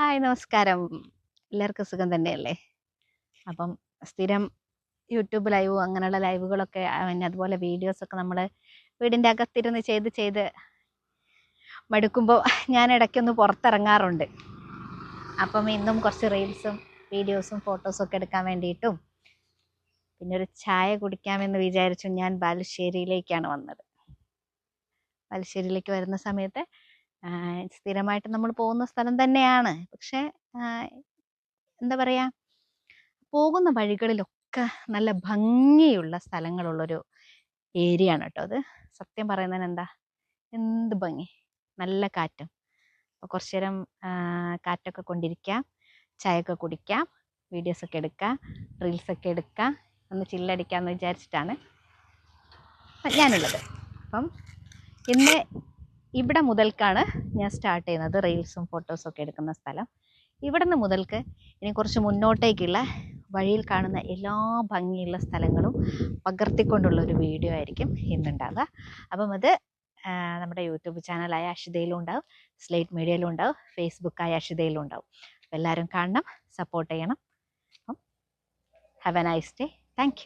Hi നമസ്കാരം. എല്ലാവർക്കും സുഖം തന്നെയല്ലേ? അപ്പം സ്ഥിരം യൂട്യൂബ് ലൈവ് അങ്ങനെയുള്ള ലൈവുകളൊക്കെ പിന്നെ അതുപോലെ വീഡിയോസൊക്കെ നമ്മൾ വീടിന്റെ അകത്തിരുന്ന് ചെയ്ത് ചെയ്ത് മടുക്കുമ്പോൾ ഞാൻ ഇടയ്ക്കൊന്ന് പുറത്തിറങ്ങാറുണ്ട്. അപ്പം ഇന്നും കുറച്ച് റീൽസും വീഡിയോസും ഫോട്ടോസും ഒക്കെ എടുക്കാൻ വേണ്ടിയിട്ടും പിന്നെ ഒരു ചായ കുടിക്കാമെന്ന് വിചാരിച്ചു ഞാൻ ബാലുശ്ശേരിയിലേക്കാണ് വന്നത്. ബാലുശ്ശേരിയിലേക്ക് വരുന്ന സമയത്ത് സ്ഥിരമായിട്ട് നമ്മൾ പോകുന്ന സ്ഥലം തന്നെയാണ്. പക്ഷെ എന്താ പറയാ പോകുന്ന വഴികളിലൊക്കെ നല്ല ഭംഗിയുള്ള സ്ഥലങ്ങളുള്ളൊരു ഏരിയ ആണ് കേട്ടോ അത്. സത്യം പറയുന്നതിന് എന്താ എന്ത് ഭംഗി. നല്ല കാറ്റും. അപ്പോൾ കുറച്ചു നേരം കാറ്റൊക്കെ കൊണ്ടിരിക്കാം ചായയൊക്കെ കുടിക്കാം വീഡിയോസൊക്കെ എടുക്കാം റീൽസ് ഒക്കെ എടുക്കാം ഒന്ന് ചില്ലടിക്കാമെന്ന് വിചാരിച്ചിട്ടാണ് ഞാനുള്ളത്. അപ്പം ഇന്ന് ഇവിടെ മുതൽക്കാണ് ഞാൻ സ്റ്റാർട്ട് ചെയ്യുന്നത്. റീൽസും ഫോട്ടോസും ഒക്കെ എടുക്കുന്ന സ്ഥലം. ഇവിടെ നിന്ന് മുതൽക്ക് ഇനി കുറച്ച് മുന്നോട്ടേക്കുള്ള വഴിയിൽ കാണുന്ന എല്ലാ ഭംഗിയുള്ള സ്ഥലങ്ങളും പകർത്തിക്കൊണ്ടുള്ള ഒരു വീഡിയോ ആയിരിക്കും ഇന്നുണ്ടാവുക. അപ്പം അത് നമ്മുടെ യൂട്യൂബ് ചാനലായ അഷിതയിലും ഉണ്ടാവും സ്ലേറ്റ് മീഡിയയിലും ഉണ്ടാവും ഫേസ്ബുക്കായ അഷിതയിലും ഉണ്ടാവും. അപ്പം എല്ലാവരും കാണണം സപ്പോർട്ട് ചെയ്യണം. അപ്പം have a nice day thank